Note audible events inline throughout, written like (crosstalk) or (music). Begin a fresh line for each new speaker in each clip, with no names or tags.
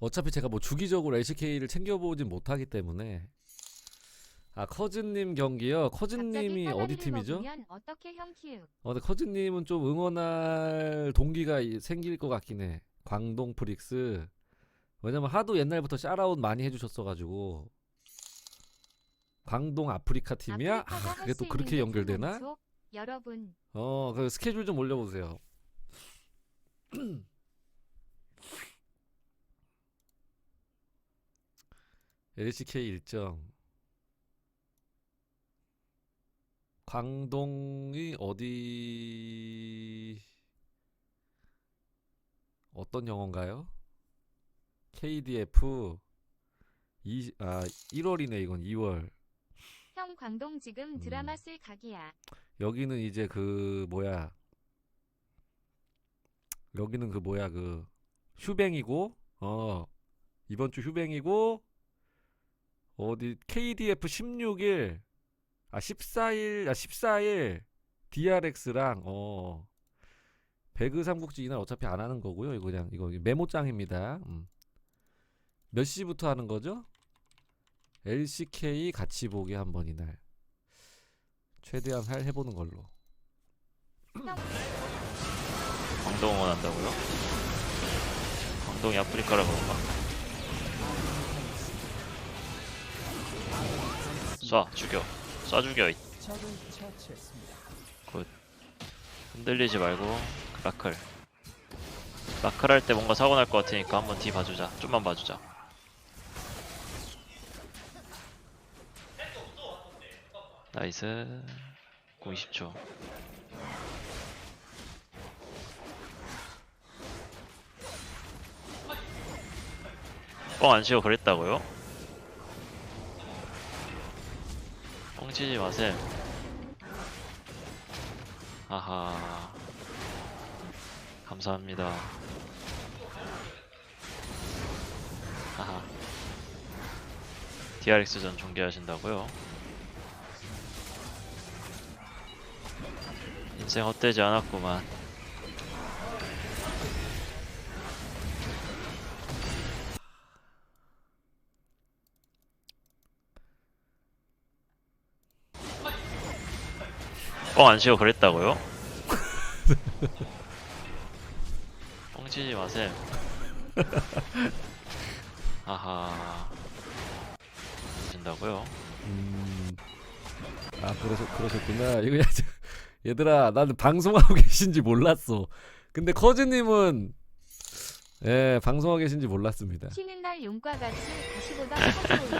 어차피 제가 뭐 주기적으로 LCK를 챙겨보진 못하기 때문에 아 커즈님 경기요. 커즈님이 어디 팀이죠?
어떻게 형?
어, 근데 커즈님은 좀 응원할 동기가 이- 생길 것 같긴 해. 광동 프릭스. 왜냐면 하도 옛날부터 샤라웃 많이 해주셨어가지고. 광동 아프리카 팀이야?
아, 할
그게 수또 그렇게 연결되나?
여러분
어, 그 스케줄 좀 올려보세요. (clears throat) LCK 일정. 광동이 어디 어떤 영어인가요? KDF 이, 아 1월이네 이건 2월.
형 광동 지금
음.
드라마 쓸 각이야.
여기는 이제 그 뭐야 여기는 그 뭐야 그 휴뱅이고 어 이번 주 휴뱅이고 어디 KDF 16일 아 14일 아 14일 DRX랑 어 배그 삼국지 이날 어차피 안 하는 거고요 이거 그냥 이거 메모장입니다 음. 몇 시부터 하는 거죠? LCK 같이 보기 한 번 이날 최대한 할 해보는 걸로.
광동 응원한다고요? 광동이 아프리카라 그런가? 쏴 죽여. 쏴 죽여. 이. 굿. 흔들리지 말고 라클. 라클 할 때 뭔가 사고 날 것 같으니까 한번 뒤 봐주자. 좀만 봐주자. 나이스. 90초. 뻥안 치고 그랬다고요? 뻥치지 마셈 아하. 감사합니다. 하하 DRX전 중계하신다고요? 인생 헛되지 않았구만 뻥안 치고 그랬다고요? (laughs) 뻥 치지 마셈. (laughs) 아하. 진다고요?
음. 아 그러셨 그러셨구나. (laughs) 이거 야, 저- 얘들아, 나는 방송하고 계신지 몰랐어. 근데 커즈님은 예 방송하고 계신지 몰랐습니다.
쉬는 날 용과 같이 다시 보다 커보이.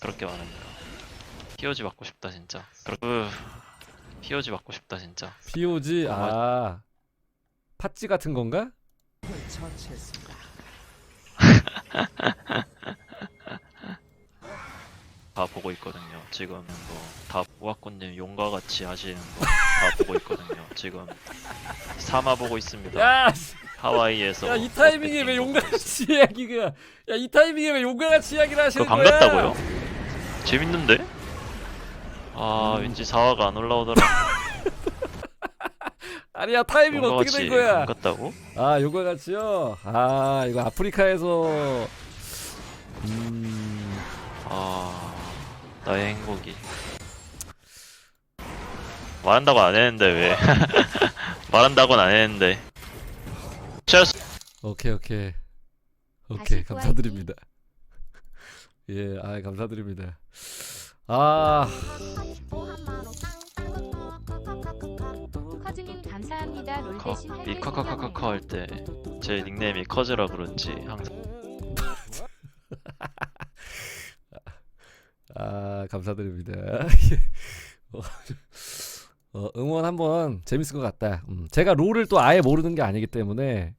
그렇게 말합니다. POG 받고 싶다 진짜. 그렇 POG 받고 싶다 진짜.
POG 아 팥찌 같은 건가? (laughs)
다 보고 있거든요. 지금 뭐다 우아꾼님 용과 같이 하시는 거 다 보고 있거든요. 지금 사마 보고 있습니다.
야, 씨,
하와이에서
야, 이 타이밍에 왜 용가같이 이야기가? 야, 이 타이밍에 왜 용가같이 이야기를 하시는
그거
거야?
반갑다고요? 재밌는데? 아 왠지 사화가 안 올라오더라. (laughs)
아니야, 타이밍 어떻게 된
같이
거야?
반갑다고?
아, 용가같이요? 아, 이거 아프리카에서 음,
아 나의 행복이 말한다고 안 했는데 왜 (laughs) 말한다고는 안 했는데 체스
오케이, 오케이, 오케이,
다시
감사드립니다. (laughs) 예, 아, 감사드립니다. 아,
커즈님 감사합니다. 롤
커,
대신
이 커커커커커 할 때 제 닉네임이 커즈라 그런지 항상 (laughs)
아, 감사드립니다. (laughs) 어, 어, 응원 한번 재밌을 것 같다. 음, 제가 롤을 또 아예 모르는 게 아니기 때문에